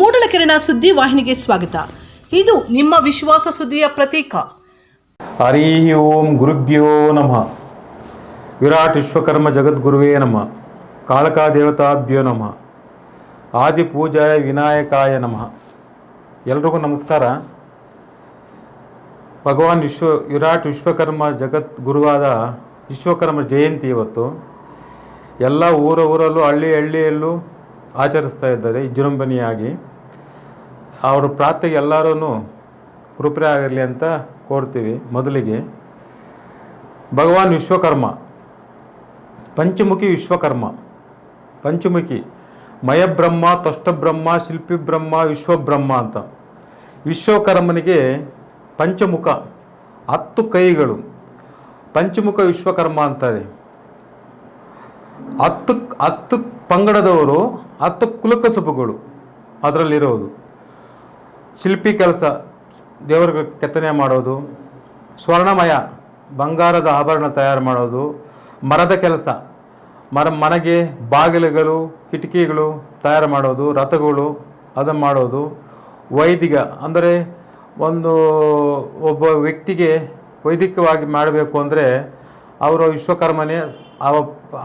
ಮೂಡಲಕೆರೆನ ಸುದ್ದಿ ವಾಹಿನಿಗೆ ಸ್ವಾಗತ. ಇದು ನಿಮ್ಮ ವಿಶ್ವಾಸ ಸುದ್ದಿಯ ಪ್ರತೀಕ. ಹರಿ ಓಂ ಗುರುಭ್ಯೋ ನಮಃ. ವಿರಾಟ್ ವಿಶ್ವಕರ್ಮ ಜಗದ್ಗುರುವೇ ನಮಃ. ಕಾಳಕಾ ದೇವತಾಭ್ಯೋ ನಮಃ. ಆದಿ ಪೂಜಾಯ ವಿನಾಯಕಾಯ ನಮಃ. ಎಲ್ರಿಗೂ ನಮಸ್ಕಾರ. ಭಗವಾನ್ ವಿಶ್ವ, ವಿರಾಟ್ ವಿಶ್ವಕರ್ಮ ಜಗದ್ಗುರುವಾದ ವಿಶ್ವಕರ್ಮ ಜಯಂತಿ ಇವತ್ತು. ಎಲ್ಲ ಊರ ಊರಲ್ಲೂ ಹಳ್ಳಿ ಹಳ್ಳಿಯಲ್ಲೂ ಆಚರಿಸ್ತಾ ಇದ್ದಾರೆ, ವಿಜೃಂಭಣೆಯಾಗಿ. ಅವ್ರ ಪ್ರಾರ್ಥನೆಗೆ ಎಲ್ಲರೂ ಕೃಪೆ ಆಗಿರಲಿ ಅಂತ ಕೋರ್ತೀವಿ ಮೊದಲಿಗೆ. ಭಗವಾನ್ ವಿಶ್ವಕರ್ಮ, ಪಂಚಮುಖಿ ವಿಶ್ವಕರ್ಮ, ಪಂಚಮುಖಿ, ಮಯಬ್ರಹ್ಮ ತೊಷ್ಟಬ್ರಹ್ಮ ಶಿಲ್ಪಿ ಬ್ರಹ್ಮ ವಿಶ್ವಬ್ರಹ್ಮ ಅಂತ. ವಿಶ್ವಕರ್ಮನಿಗೆ ಪಂಚಮುಖ, ಹತ್ತು ಕೈಗಳು. ಪಂಚಮುಖ ವಿಶ್ವಕರ್ಮ ಅಂತಾರೆ. ಹತ್ತು ಹತ್ತು ಪಂಗಡದವರು, ಹತ್ತು ಕುಲಕಸುಬುಗಳು ಅದರಲ್ಲಿರೋದು. ಶಿಲ್ಪಿ ಕೆಲಸ ದೇವರ ಕೆತ್ತನೆ ಮಾಡೋದು, ಸ್ವರ್ಣಮಯ ಬಂಗಾರದ ಆಭರಣ ತಯಾರು ಮಾಡೋದು, ಮರದ ಕೆಲಸ, ಮರ, ಮನೆಗೆ ಬಾಗಿಲುಗಳು, ಕಿಟಕಿಗಳು ತಯಾರು ಮಾಡೋದು, ರಥಗಳು ಅದನ್ನು ಮಾಡೋದು, ವೈದಿಕ ಅಂದರೆ ಒಂದು ಒಬ್ಬ ವ್ಯಕ್ತಿಗೆ ವೈದಿಕವಾಗಿ ಮಾಡಬೇಕು ಅಂದರೆ ಅವರು ವಿಶ್ವಕರ್ಮನೇ ಅವ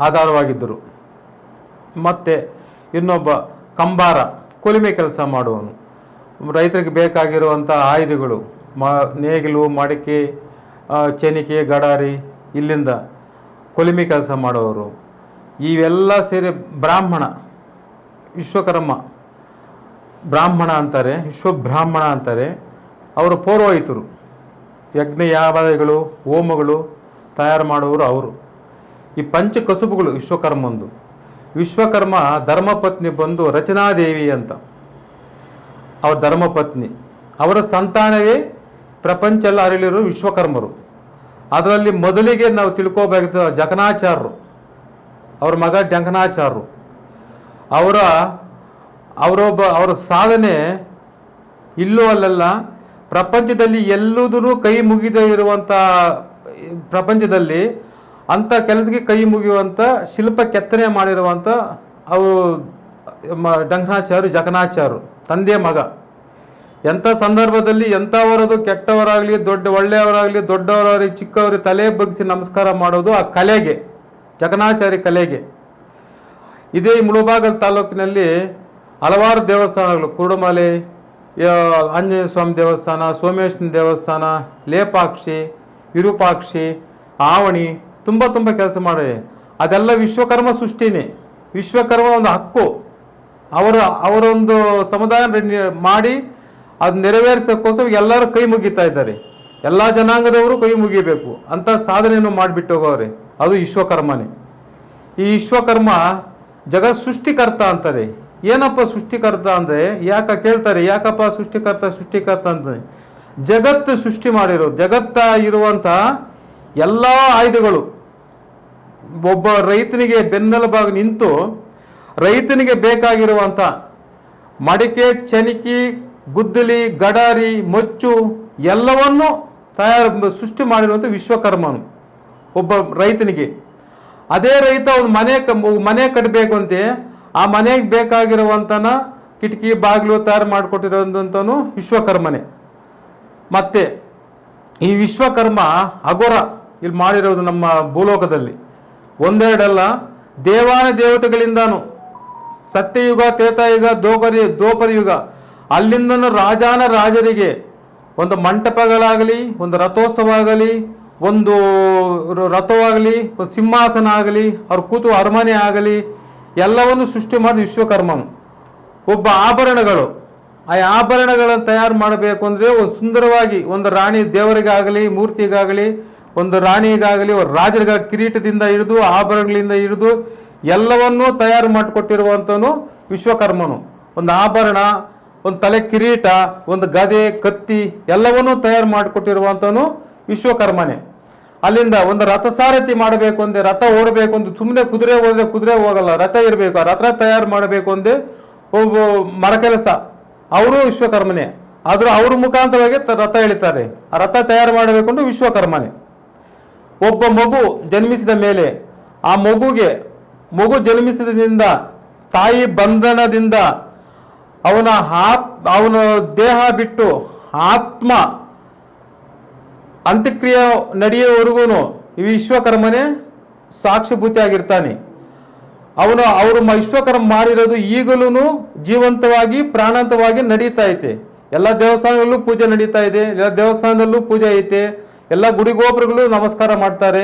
ಆಧಾರವಾಗಿದ್ದರು. ಮತ್ತು ಇನ್ನೊಬ್ಬ ಕಂಬಾರ, ಕೊಲಿಮೆ ಕೆಲಸ ಮಾಡುವವನು ರೈತರಿಗೆ ಬೇಕಾಗಿರುವಂಥ ಆಯುಧಗಳು ಮ, ನೇಗಿಲು, ಮಡಿಕೆ ಚನಿಕೆ, ಗಡಾರಿ, ಇಲ್ಲಿಂದ ಕೊಲಿಮಿ ಕೆಲಸ ಮಾಡೋರು. ಇವೆಲ್ಲ ಸೇರಿ ಬ್ರಾಹ್ಮಣ, ವಿಶ್ವಕರ್ಮ, ಬ್ರಾಹ್ಮಣ ಅಂತಾರೆ, ವಿಶ್ವಬ್ರಾಹ್ಮಣ ಅಂತಾರೆ, ಅವರು ಪೌರೋಹಿತರು. ಯಜ್ಞ ಯಾವಾದಿಗಳು ಹೋಮಗಳು ತಯಾರು ಮಾಡುವರು ಅವರು. ಈ ಪಂಚ ಕಸುಬುಗಳು ವಿಶ್ವಕರ್ಮಂದು. ವಿಶ್ವಕರ್ಮ ಧರ್ಮಪತ್ನಿ ಬಂದು ರಚನಾದೇವಿ ಅಂತ. ಅವರ ಧರ್ಮಪತ್ನಿ. ಅವರ ಸಂತಾನವೇ ಪ್ರಪಂಚ ಎಲ್ಲ ವಿಶ್ವಕರ್ಮರು. ಅದರಲ್ಲಿ ಮೊದಲಿಗೆ ನಾವು ತಿಳ್ಕೋಬೇಕಾದ ಜಕನಾಚಾರ್ಯರು ಅವ್ರ ಮಗ ಜಂಕನಾಚಾರ್ಯರು ಅವರ, ಅವರೊಬ್ಬ, ಅವರ ಸಾಧನೆ ಇಲ್ಲೂ ಅಲ್ಲೆಲ್ಲ, ಪ್ರಪಂಚದಲ್ಲಿ ಎಲ್ಲದೂ ಕೈ ಮುಗಿದೇ ಇರುವಂಥ ಪ್ರಪಂಚದಲ್ಲಿ ಅಂಥ ಕೆಲಸಕ್ಕೆ ಕೈ ಮುಗಿಯುವಂಥ ಶಿಲ್ಪ ಕೆತ್ತನೆ ಮಾಡಿರುವಂಥ ಅವು ಮ ಡಂಕನಾಚಾರ್ಯ ಜಕನಾಚಾರ್ಯರು ತಂದೆ ಮಗ. ಎಂಥ ಸಂದರ್ಭದಲ್ಲಿ ಎಂಥವರದು ಕೆಟ್ಟವರಾಗಲಿ, ದೊಡ್ಡ, ಒಳ್ಳೆಯವರಾಗಲಿ, ದೊಡ್ಡವರಾಗಲಿ, ಚಿಕ್ಕವರಿಗೆ ತಲೆ ಬಗ್ಗಿಸಿ ನಮಸ್ಕಾರ ಮಾಡೋದು ಆ ಕಲೆಗೆ ಜಕನಾಚಾರಿ ಕಲೆಗೆ. ಇದೇ ಮುಳುಬಾಗಲ್ ತಾಲೂಕಿನಲ್ಲಿ ಹಲವಾರು ದೇವಸ್ಥಾನಗಳು, ಕುರುಡುಮಲೆ ಆಂಜನೇಯ ಸ್ವಾಮಿ ದೇವಸ್ಥಾನ ಸೋಮೇಶ್ವರ ದೇವಸ್ಥಾನ, ಲೇಪಾಕ್ಷಿ, ವಿರೂಪಾಕ್ಷಿ, ಆವಣಿ, ತುಂಬ ತುಂಬ ಕೆಲಸ ಮಾಡಿದೆ. ಅದೆಲ್ಲ ವಿಶ್ವಕರ್ಮ ಸೃಷ್ಟಿನೇ. ವಿಶ್ವಕರ್ಮ ಒಂದು ಹಕ್ಕು. ಅವರ, ಅವರೊಂದು ಸಮುದಾಯ ಮಾಡಿ ಅದು ನೆರವೇರಿಸೋಕ್ಕೋಸ್ಕರ ಎಲ್ಲರೂ ಕೈ ಮುಗಿತಾ ಇದ್ದಾರೆ. ಎಲ್ಲ ಜನಾಂಗದವರು ಕೈ ಮುಗಿಬೇಕು. ಅಂತ ಸಾಧನೆಯನ್ನು ಮಾಡಿಬಿಟ್ಟು ಹೋಗೋರೆ ಅದು ವಿಶ್ವಕರ್ಮನೇ. ಈ ವಿಶ್ವಕರ್ಮ ಜಗತ್ ಸೃಷ್ಟಿಕರ್ತ ಅಂತಾರೆ. ಏನಪ್ಪ ಸೃಷ್ಟಿಕರ್ತ ಅಂದರೆ? ಯಾಕ ಕೇಳ್ತಾರೆ? ಯಾಕಪ್ಪ ಸೃಷ್ಟಿಕರ್ತ ಸೃಷ್ಟಿಕರ್ತ ಅಂತಾರೆ ಜಗತ್ತು ಸೃಷ್ಟಿ ಮಾಡಿರೋ ಜಗತ್ತ ಇರುವಂಥ ಎಲ್ಲ ಆಯುಧಗಳು ಒಬ್ಬ ರೈತನಿಗೆ ಬೆನ್ನೆಲುಬಾಗಿ ನಿಂತು ರೈತನಿಗೆ ಬೇಕಾಗಿರುವಂಥ ಮಡಿಕೆ ಚನಿಕಿ ಗುದ್ದಲಿ, ಗಡಾರಿ, ಮೊಚ್ಚು ಎಲ್ಲವನ್ನೂ ತಯಾರು ಸೃಷ್ಟಿ ಮಾಡಿರುವಂಥ ವಿಶ್ವಕರ್ಮನು. ಒಬ್ಬ ರೈತನಿಗೆ. ಅದೇ ರೈತ ಒಂದು ಮನೆ ಮನೆ ಕಟ್ಟಬೇಕು ಅಂತೆ, ಆ ಮನೆಗೆ ಬೇಕಾಗಿರುವಂಥನ ಕಿಟಕಿ, ಬಾಗಿಲು ತಯಾರು ಮಾಡಿಕೊಟ್ಟಿರೋಂಥವನು ವಿಶ್ವಕರ್ಮನೇ. ಮತ್ತೆ ಈ ವಿಶ್ವಕರ್ಮ ಅಗೋರ ಇಲ್ಲಿ ಮಾಡಿರೋದು ನಮ್ಮ ಭೂಲೋಕದಲ್ಲಿ. ಒಂದೆರಡಲ್ಲ, ದೇವಾನ ದೇವತೆಗಳಿಂದಾನು. ಸತ್ಯಯುಗ ತೇತಾಯುಗ ದೋಪರಿ ಯುಗ ಅಲ್ಲಿಂದನೂ ರಾಜಾನ ರಾಜರಿಗೆ ಒಂದು ಮಂಟಪಗಳಾಗಲಿ, ಒಂದು ರಥೋತ್ಸವ ಆಗಲಿ ಒಂದು ರಥವಾಗಲಿ, ಒಂದು ಸಿಂಹಾಸನ ಆಗಲಿ, ಅವ್ರ ಕೂತು ಅರಮನೆ ಆಗಲಿ, ಎಲ್ಲವನ್ನು ಸೃಷ್ಟಿ ಮಾಡಿದ ವಿಶ್ವಕರ್ಮನು. ಒಬ್ಬ ಆಭರಣಗಳು. ಆ ಆಭರಣಗಳನ್ನು ತಯಾರು ಮಾಡಬೇಕು ಅಂದರೆ ಒಂದು ಸುಂದರವಾಗಿ ಒಂದು ರಾಣಿ ದೇವರಿಗಾಗಲಿ, ಮೂರ್ತಿಗಾಗಲಿ, ಒಂದು ರಾಣಿಗಾಗಲಿ ರಾಜರಿಗಾಗಿ ರಾಜರಿಗ ಕಿರೀಟದಿಂದ ಹಿಡಿದು, ಆಭರಣಗಳಿಂದ ಹಿಡಿದು ಎಲ್ಲವನ್ನೂ ತಯಾರು ಮಾಡಿಕೊಟ್ಟಿರುವಂಥವನು ವಿಶ್ವಕರ್ಮನು. ಒಂದು ಆಭರಣ, ಒಂದು ತಲೆ ಕಿರೀಟ, ಒಂದು ಗದೆ, ಕತ್ತಿ ಎಲ್ಲವನ್ನೂ ತಯಾರು ಮಾಡಿಕೊಟ್ಟಿರುವಂಥವನು ವಿಶ್ವಕರ್ಮನೇ. ಅಲ್ಲಿಂದ ಒಂದು ರಥ ಸಾರಥಿ ಮಾಡಬೇಕು ಅಂದೆ, ರಥ ಓಡಬೇಕು ಅಂದ್ರೆ ಸುಮ್ಮನೆ ಕುದುರೆ ಹೋದ್ರೆ ಕುದುರೆ ಹೋಗಲ್ಲ, ರಥ ಇರಬೇಕು. ಆ ರಥ ತಯಾರು ಮಾಡಬೇಕು ಅಂದೆ, ಒಬ್ಬ ಮರ ಕೆಲಸ. ಅವರು ವಿಶ್ವಕರ್ಮನೇ. ಆದರೂ ಅವ್ರ ಮುಖಾಂತರವಾಗಿ ರಥ ಎಳಿತಾರೆ. ಆ ರಥ ತಯಾರು ಮಾಡಬೇಕು ಅಂದ್ರೆ ವಿಶ್ವಕರ್ಮನೇ. ಒಬ್ಬ ಮಗು ಜನ್ಮಿಸಿದ ಮೇಲೆ ಆ ಮಗುಗೆ ಮಗು ಜನ್ಮಿಸಿದಿಂದ ತಾಯಿ ಬಂಧನದಿಂದ ಅವನ ಆತ್ ಅವನ ದೇಹ ಬಿಟ್ಟು ಆತ್ಮ ಅಂತ್ಯಕ್ರಿಯೆ ನಡೆಯುವವರೆಗೂ ಈ ವಿಶ್ವಕರ್ಮನೇ ಸಾಕ್ಷಿಭೂತಿಯಾಗಿರ್ತಾನೆ. ಅವನು, ಅವರು ವಿಶ್ವಕರ್ಮ ಮಾಡಿರೋದು ಈಗಲೂ ಜೀವಂತವಾಗಿ, ಪ್ರಾಣಾಂತವಾಗಿ ನಡೀತಾ ಐತೆ. ಎಲ್ಲ ದೇವಸ್ಥಾನಗಳಲ್ಲೂ ಪೂಜೆ ನಡೀತಾ ಇದೆ, ಎಲ್ಲ ದೇವಸ್ಥಾನದಲ್ಲೂ ಪೂಜೆ ಐತೆ, ಎಲ್ಲ ಗುಡಿಗೋಪುರಗಳು ನಮಸ್ಕಾರ ಮಾಡ್ತಾರೆ.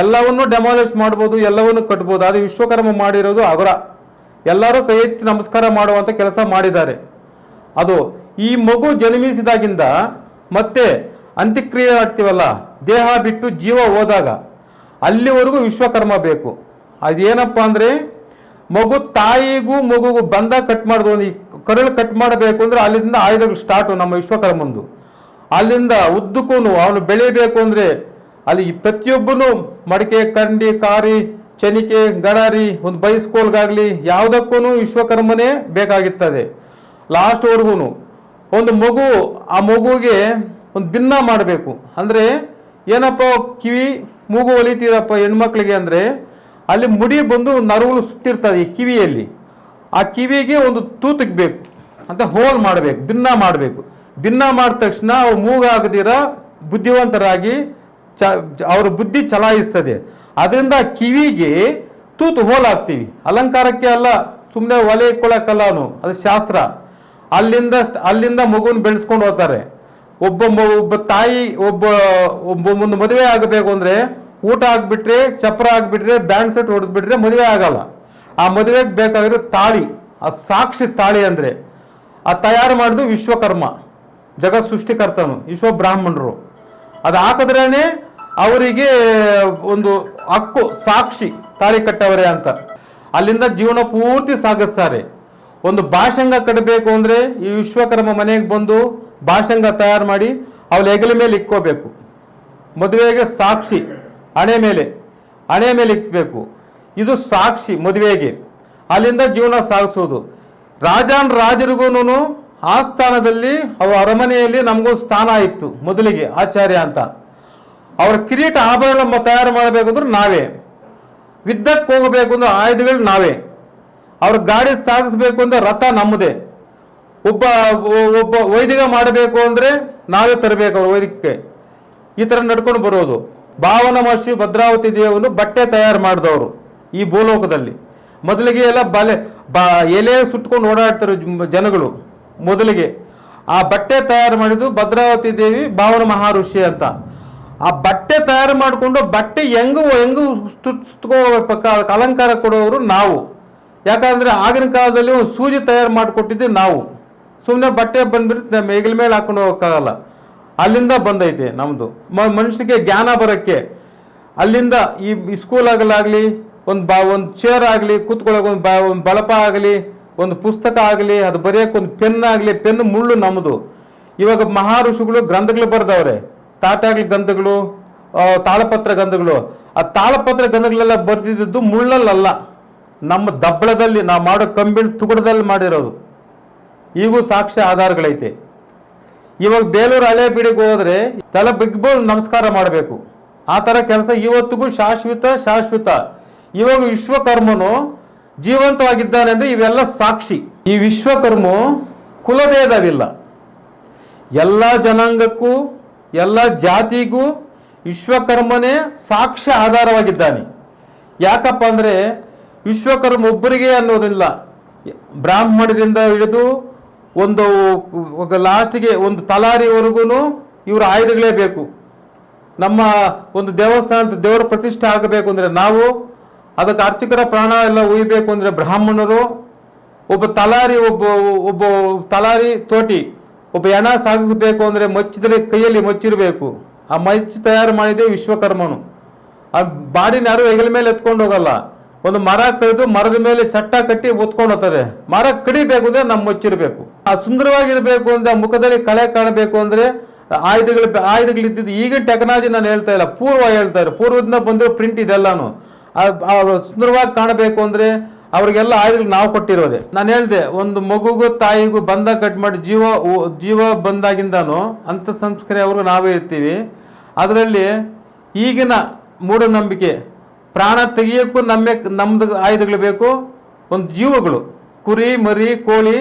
ಎಲ್ಲವನ್ನು ಡೆಮಾಲಿಷ್ ಮಾಡ್ಬೋದು, ಎಲ್ಲವನ್ನು ಕಟ್ಬೋದು. ಅದು ವಿಶ್ವಕರ್ಮ ಮಾಡಿರೋದು ಅವರ ಎಲ್ಲರೂ ಕೈ ಎತ್ತಿ ನಮಸ್ಕಾರ ಮಾಡುವಂಥ ಕೆಲಸ ಮಾಡಿದ್ದಾರೆ. ಅದು ಈ ಮಗು ಜನ್ಮಿಸಿದಾಗಿಂದ ಮತ್ತೆ ಅಂತ್ಯಕ್ರಿಯೆ ಆಗ್ತೀವಲ್ಲ, ದೇಹ ಬಿಟ್ಟು ಜೀವ ಹೋದಾಗ ಅಲ್ಲಿವರೆಗೂ ವಿಶ್ವಕರ್ಮ ಬೇಕು. ಅದೇನಪ್ಪ ಅಂದರೆ ಮಗು ತಾಯಿಗೂ ಮಗುಗೂ ಬಂದ ಕಟ್ ಮಾಡೋದು, ಒಂದು ಈ ಕರಳು ಕಟ್ ಮಾಡಬೇಕು ಅಂದರೆ ಅಲ್ಲಿಂದ ಆಯುಧಗಳು ಸ್ಟಾರ್ಟು ನಮ್ಮ ವಿಶ್ವಕರ್ಮಂದು. ಅಲ್ಲಿಂದ ಉದ್ದಕ್ಕೂ ಅವನು ಬೆಳಿಬೇಕು ಅಂದರೆ ಅಲ್ಲಿ ಪ್ರತಿಯೊಬ್ಬನು ಮಡಿಕೆ, ಕಂಡಿ, ಕಾರಿ ಚನಿಕೆ ಗಡಾರಿ, ಒಂದು ಬೈಸ್ಕೋಲ್ಗಾಗಲಿ ಯಾವುದಕ್ಕೂ ವಿಶ್ವಕರ್ಮನೇ ಬೇಕಾಗಿರ್ತದೆ ಲಾಸ್ಟ್ವರೆಗೂ ಒಂದು ಮಗು, ಆ ಮಗುಗೆ ಒಂದು ಭಿನ್ನ ಮಾಡಬೇಕು. ಅಂದರೆ ಏನಪ್ಪ ಕಿವಿ ಮೂಗು ಒಲಿತೀರಪ್ಪ ಹೆಣ್ಮಕ್ಳಿಗೆ ಅಂದರೆ ಅಲ್ಲಿ ಮುಡಿ ಬಂದು ನರಗಳು ಸುತ್ತಿರ್ತದೆ ಈ ಕಿವಿಯಲ್ಲಿ. ಆ ಕಿವಿಗೆ ಒಂದು ತೂತಿಗ್ಬೇಕು ಅಂತ ಹೋಲ್ ಮಾಡಬೇಕು, ಭಿನ್ನ ಮಾಡಬೇಕು. ಭಿನ್ನ ಮಾಡಿದ ತಕ್ಷಣ ಅವು ಮೂಗಾಗದಿರ ಬುದ್ಧಿವಂತರಾಗಿ ಚ, ಅವ್ರ ಬುದ್ಧಿ ಚಲಾಯಿಸ್ತದೆ. ಅದರಿಂದ ಕಿವಿಗೆ ತೂತು ಹೋಲ್ ಹಾಕ್ತೀವಿ ಅಲಂಕಾರಕ್ಕೆ ಅಲ್ಲ ಸುಮ್ಮನೆ ಒಲೆ ಇಟ್ಕೊಳ್ಳೋಕ್ಕಲ್ಲ ಅದು ಶಾಸ್ತ್ರ. ಅಲ್ಲಿಂದ ಅಲ್ಲಿಂದ ಮಗುನ ಬೆಳೆಸ್ಕೊಂಡು ಹೋಗ್ತಾರೆ. ಒಬ್ಬ ಒಬ್ಬ ತಾಯಿ, ಒಬ್ಬ ಒಬ್ಬ ಮುಂದೆ ಮದುವೆ ಆಗಬೇಕು ಅಂದ್ರೆ ಊಟ ಆಗ್ಬಿಟ್ರೆ, ಚಪ್ರ ಆಗ್ಬಿಟ್ರೆ, ಬ್ಯಾಂಡ್ ಸೆಟ್ ಹೊಡೆದ್ಬಿಟ್ರೆ ಮದುವೆ ಆಗಲ್ಲ. ಆ ಮದುವೆಗೆ ಬೇಕಾಗಿರೋ ತಾಳಿ, ಆ ಸಾಕ್ಷಿ ತಾಳಿ ಅಂದ್ರೆ, ಆ ತಯಾರು ಮಾಡಿದ್ದು ವಿಶ್ವಕರ್ಮ ಜಗತ್ ಸೃಷ್ಟಿಕರ್ತನು ವಿಶ್ವ ಬ್ರಾಹ್ಮಣರು ಅದು ಹಾಕಿದ್ರೇನೆ ಅವರಿಗೆ ಒಂದು ಹಕ್ಕು, ಸಾಕ್ಷಿ ತಾಳಿ ಕಟ್ಟವರೇ ಅಂತ. ಅಲ್ಲಿಂದ ಜೀವನ ಪೂರ್ತಿ ಸಾಗಿಸ್ತಾರೆ. ಒಂದು ಭಾಷಂಗ ಕಟ್ಟಬೇಕು ಅಂದ್ರೆ ಈ ವಿಶ್ವಕರ್ಮ ಮನೆಗೆ ಬಂದು ಭಾಷಂಗ ತಯಾರು ಮಾಡಿ ಅವಳ ಹೆಗಲ ಮೇಲೆ ಇಕ್ಕೋಬೇಕು. ಮದುವೆಗೆ ಸಾಕ್ಷಿ, ಹಣೆ ಮೇಲೆ ಹಣೆ ಮೇಲೆ ಇಕ್ಬೇಕು. ಇದು ಸಾಕ್ಷಿ ಮದುವೆಗೆ. ಅಲ್ಲಿಂದ ಜೀವನ ಸಾಗಿಸೋದು ರಾಜಾನ್ ಆ ಸ್ಥಾನದಲ್ಲಿ ಅವ ಅರಮನೆಯಲ್ಲಿ ನಮಗೊಂದು ಸ್ಥಾನ ಇತ್ತು ಮೊದಲಿಗೆ ಆಚಾರ್ಯ ಅಂತ. ಅವ್ರ ಕಿರೀಟ ಆಭರಣ ತಯಾರು ಮಾಡಬೇಕು ಮಾಡಬೇಕಂದ್ರೆ ನಾವೇ. ಯುದ್ಧಕ್ಕೆ ಹೋಗಬೇಕು ಅಂದ್ರೆ ಆಯುಧಗಳು ನಾವೇ. ಅವ್ರ ಗಾಡಿ ಸಾಗಿಸ್ಬೇಕು ಅಂದ್ರೆ ರಥ ನಮ್ಮದೇ. ಒಬ್ಬ ಒಬ್ಬ ವೈದಿಕ ಮಾಡಬೇಕು ಅಂದ್ರೆ ನಾವೇ ತರಬೇಕು ಅವ್ರ ವೈದಿಕಕ್ಕೆ. ಈ ಥರ ನಡ್ಕೊಂಡು ಬರೋದು. ಭಾವನ ಮಹರ್ಷಿ ಭದ್ರಾವತಿ ದೇವನು ಬಟ್ಟೆ ತಯಾರು ಮಾಡಿದವರು ಈ ಭೂಲೋಕದಲ್ಲಿ. ಮೊದಲಿಗೆ ಎಲ್ಲ ಬಲೆ, ಬಾ, ಎಲೆ ಸುಟ್ಕೊಂಡು ಓಡಾಡ್ತಾರೆ ಜನಗಳು ಮೊದಲಿಗೆ. ಆ ಬಟ್ಟೆ ತಯಾರು ಮಾಡಿದ್ದು ಭದ್ರಾವತಿ ದೇವಿ ಭಾವನ ಮಹರ್ಷಿ ಅಂತ. ಆ ಬಟ್ಟೆ ತಯಾರು ಮಾಡಿಕೊಂಡು ಬಟ್ಟೆ ಹೆಂಗು ಹೆಂಗು ಸುತ್- ಸುತ್ಕೋಬೇಕು ಅದಕ್ಕೆ ಅಲಂಕಾರ ಕೊಡೋರು ನಾವು. ಯಾಕಂದ್ರೆ ಆಗಿನ ಕಾಲದಲ್ಲಿ ಒಂದು ಸೂಜಿ ತಯಾರು ಮಾಡಿಕೊಟ್ಟಿದ್ದೆ ನಾವು. ಸುಮ್ಮನೆ ಬಟ್ಟೆ ಬಂದ್ಬಿಟ್ಟು ನಮ್ಮ ಹೆಗಲ ಮೇಲೆ ಹಾಕೊಂಡು ಹೋಗೋಕ್ಕಾಗಲ್ಲ. ಅಲ್ಲಿಂದ ಬಂದೈತೆ ನಮ್ಮದು ಮನುಷ್ಯನಿಗೆ ಜ್ಞಾನ ಬರೋಕ್ಕೆ. ಅಲ್ಲಿಂದ ಈ ಸ್ಕೂಲ್ ಸ್ಕೂಲಾಗಲಾಗಲಿ ಒಂದು ಬಾ ಒಂದು ಚೇರ್ ಆಗಲಿ, ಕೂತ್ಕೊಳ್ಳೋಕೆ ಒಂದು ಬ ಒಂದು ಬಳಪ ಆಗಲಿ, ಒಂದು ಪುಸ್ತಕ ಆಗಲಿ, ಅದು ಬರೆಯೋಕೆ ಒಂದು ಪೆನ್ ಆಗಲಿ, ಪೆನ್ ಮುಳ್ಳು ನಮ್ಮದು ಇವಾಗ ಮಹಾಋಷಿಗಳು ಗ್ರಂಥಗಳು ಬರೆದವ್ರೆ. ತಾಟಾಗ್ಲಿ ಗಂಧಗಳು ತಾಳಪತ್ರ ಗಂಧಗಳು. ಆ ತಾಳಪತ್ರ ಗಂಧಗಳೆಲ್ಲ ಬರೆದಿದ್ದು ಮುಳ್ಳಲ್ಲಲ್ಲ. ನಮ್ಮ ದಬ್ಬಳದಲ್ಲಿ, ನಾವು ಮಾಡೋ ಕಂಬಿನ ತುಗುಡದಲ್ಲಿ ಮಾಡಿರೋದು. ಈಗೂ ಸಾಕ್ಷ್ಯ ಆಧಾರಗಳೈತೆ. ಇವಾಗ ಬೇಲೂರು ಹಳೆ ಬೀಡಿಗೆ ಹೋದ್ರೆ ತಲೆ ಬಿಗ್ಬೋದು ನಮಸ್ಕಾರ ಮಾಡಬೇಕು. ಆ ಥರ ಕೆಲಸ ಇವತ್ತಿಗೂ ಶಾಶ್ವತ ಶಾಶ್ವತ. ಇವಾಗ ವಿಶ್ವಕರ್ಮನು ಜೀವಂತವಾಗಿದ್ದಾನೆ ಅಂದ್ರೆ ಇವೆಲ್ಲ ಸಾಕ್ಷಿ. ಈ ವಿಶ್ವಕರ್ಮ ಕುಲಭೇದವಿಲ್ಲ. ಎಲ್ಲ ಜನಾಂಗಕ್ಕೂ ಎಲ್ಲ ಜಾತಿಗೂ ವಿಶ್ವಕರ್ಮನೇ ಸಾಕ್ಷ್ಯ ಆಧಾರವಾಗಿದ್ದಾನೆ. ಯಾಕಪ್ಪ ಅಂದರೆ ವಿಶ್ವಕರ್ಮ ಒಬ್ಬರಿಗೆ ಅನ್ನೋದಿಲ್ಲ. ಬ್ರಾಹ್ಮಣರಿಂದ ಹಿಡಿದು ಒಂದು ಲಾಸ್ಟಿಗೆ ಒಂದು ತಲಾರಿವರೆಗೂ ಇವರು ಆಯುಧಗಳೇ ಬೇಕು ನಮ್ಮ ಒಂದು ದೇವಸ್ಥಾನದ ದೇವರ ಪ್ರತಿಷ್ಠೆ ಆಗಬೇಕು ಅಂದರೆ ನಾವು, ಅದಕ್ಕೆ ಅರ್ಚಕರ ಪ್ರಾಣ ಎಲ್ಲ ಉಯ್ಬೇಕು ಅಂದರೆ ಬ್ರಾಹ್ಮಣರು, ಒಬ್ಬ ತಲಾರಿ, ಒಬ್ಬ ಒಬ್ಬ ತಲಾರಿ ತೋಟಿ. ಒಬ್ಬ ಹೆಣ ಸಾಗಿಸಬೇಕು ಅಂದರೆ ಮಚ್ಚಿದ್ರೆ ಕೈಯಲ್ಲಿ ಮಚ್ಚಿರಬೇಕು. ಆ ಮಚ್ಚು ತಯಾರು ಮಾಡಿದೆ ವಿಶ್ವಕರ್ಮನು. ಆ ಬಾಡಿನ ಯಾರು ಹೆಗಲ ಮೇಲೆ ಎತ್ಕೊಂಡು ಹೋಗಲ್ಲ. ಒಂದು ಮರ ಕಡಿದು ಮರದ ಮೇಲೆ ಚಟ್ಟ ಕಟ್ಟಿ ಒತ್ಕೊಂಡು ಹೋಗ್ತಾರೆ. ಮರ ಕಡಿಬೇಕು ಅಂದ್ರೆ ನಮ್ಮ ಮಚ್ಚಿರಬೇಕು. ಆ ಸುಂದರವಾಗಿರಬೇಕು ಅಂದ್ರೆ ಆ ಮುಖದಲ್ಲಿ ಕಳೆ ಕಾಣಬೇಕು ಅಂದ್ರೆ ಆಯುಧಗಳು ಆಯುಧಗಳಿದ್ದಿದ್ದು ಈಗ ಟೆಕ್ನಾಲಜಿ ನಾನು ಹೇಳ್ತಾ ಇಲ್ಲ. ಪೂರ್ವ ಹೇಳ್ತಾ ಇರೋ. ಪೂರ್ವದಿಂದ ಬಂದಿರೋ ಪ್ರಿಂಟ್ ಇದೆಲ್ಲಾನು. ಸುಂದರವಾಗಿ ಕಾಣಬೇಕು ಅಂದ್ರೆ ಅವ್ರಿಗೆಲ್ಲ ಆಯುಧಗಳು ನಾವು ಕೊಟ್ಟಿರೋದೆ. ನಾನು ಹೇಳ್ದೆ, ಒಂದು ಮಗುಗೂ ತಾಯಿಗೂ ಬಂದ ಕಟ್ ಮಾಡಿ ಜೀವ ಜೀವ ಬಂದಾಗಿಂದಾನು ಅಂತ ಸಂಸ್ಕಾರ ಅವ್ರಿಗೂ ನಾವೇ ಇರ್ತೀವಿ. ಅದರಲ್ಲಿ ಈಗಿನ ಮೂಢನಂಬಿಕೆ, ಪ್ರಾಣ ತೆಗಿಯೋಕ್ಕೂ ನಮ್ಮೆ, ನಮ್ದು ಆಯುಧಗಳು ಬೇಕು, ಒಂದು ಜೀವಗಳು, ಕುರಿ, ಮರಿ, ಕೋಳಿ,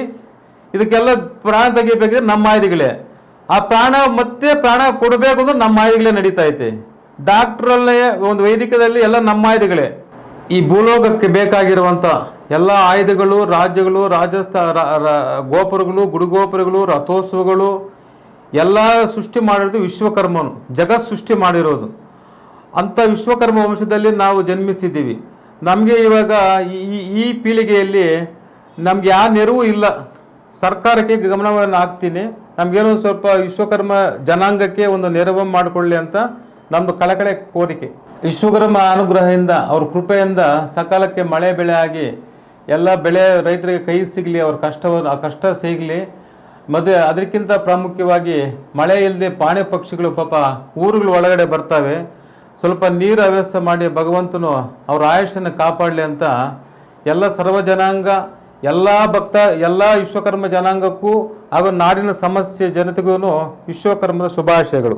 ಇದಕ್ಕೆಲ್ಲ ಪ್ರಾಣ ತೆಗಿಬೇಕಿದ್ರೆ ನಮ್ಮ ಆಯುಧಗಳೇ. ಆ ಪ್ರಾಣ ಮತ್ತೆ ಪ್ರಾಣ ಕೊಡಬೇಕು ಅಂದ್ರೆ ನಮ್ಮ ಆಯುಧಗಳೇ ನಡೀತಾ ಐತೆ. ಡಾಕ್ಟ್ರಲ್ಲೇ, ಒಂದು ವೈದಿಕದಲ್ಲಿ ಎಲ್ಲ ನಮ್ಮ ಆಯುಧಗಳೇ. ಈ ಭೂಲೋಕಕ್ಕೆ ಬೇಕಾಗಿರುವಂಥ ಎಲ್ಲ ಆಯುಧಗಳು, ರಾಜ್ಯಗಳು, ರಾಜಸ್ಥ, ರ- ರ- ಗೋಪುರಗಳು, ಗುಡುಗೋಪುರಗಳು, ರಥೋತ್ಸವಗಳು, ಎಲ್ಲ ಸೃಷ್ಟಿ ಮಾಡಿರೋದು ವಿಶ್ವಕರ್ಮನು, ಜಗತ್ ಸೃಷ್ಟಿ ಮಾಡಿರೋದು. ಅಂಥ ವಿಶ್ವಕರ್ಮ ವಂಶದಲ್ಲಿ ನಾವು ಜನ್ಮಿಸಿದ್ದೀವಿ. ನಮಗೆ ಇವಾಗ ಈ- ಈ ಪೀಳಿಗೆಯಲ್ಲಿ ನಮ್ಗೆ ಯಾವ ನೆರವು ಇಲ್ಲ. ಸರ್ಕಾರಕ್ಕೆ ಗಮನವನ್ನು ಹಾಕ್ತೀನಿ. ನಮಗೇನೋ ಸ್ವಲ್ಪ ವಿಶ್ವಕರ್ಮ ಜನಾಂಗಕ್ಕೆ ಒಂದು ನೆರವು ಮಾಡಿಕೊಳ್ಳಿ ಅಂತ ನಮ್ಮದು ಕಳಕಳೆ ಕೋರಿಕೆ. ವಿಶ್ವಕರ್ಮ ಅನುಗ್ರಹದಿಂದ ಅವ್ರ ಕೃಪೆಯಿಂದ ಸಕಾಲಕ್ಕೆ ಮಳೆ ಬೆಳೆ ಆಗಿ ಎಲ್ಲ ಬೆಳೆ ರೈತರಿಗೆ ಕೈ ಸಿಗಲಿ, ಅವ್ರ ಕಷ್ಟವನ್ನು, ಆ ಕಷ್ಟ ಸಿಗಲಿ. ಮತ್ತು ಅದಕ್ಕಿಂತ ಪ್ರಾಮುಖ್ಯವಾಗಿ ಮಳೆ ಇಲ್ಲದೆ ಪಾಣಿ ಪಕ್ಷಿಗಳು ಪಾಪ ಊರುಗಳ ಒಳಗಡೆ ಬರ್ತವೆ. ಸ್ವಲ್ಪ ನೀರು ವ್ಯವಸ್ಥೆ ಮಾಡಿ ಭಗವಂತನು ಅವ್ರ ಆಯುಷನ್ನು ಕಾಪಾಡಲಿ ಅಂತ ಎಲ್ಲ ಸರ್ವ ಜನಾಂಗ, ಎಲ್ಲ ಭಕ್ತ, ಎಲ್ಲ ವಿಶ್ವಕರ್ಮ ಜನಾಂಗಕ್ಕೂ ಹಾಗೂ ನಾಡಿನ ಸಮಸ್ಯೆ ಜನತೆಗೂ ವಿಶ್ವಕರ್ಮದ ಶುಭಾಶಯಗಳು.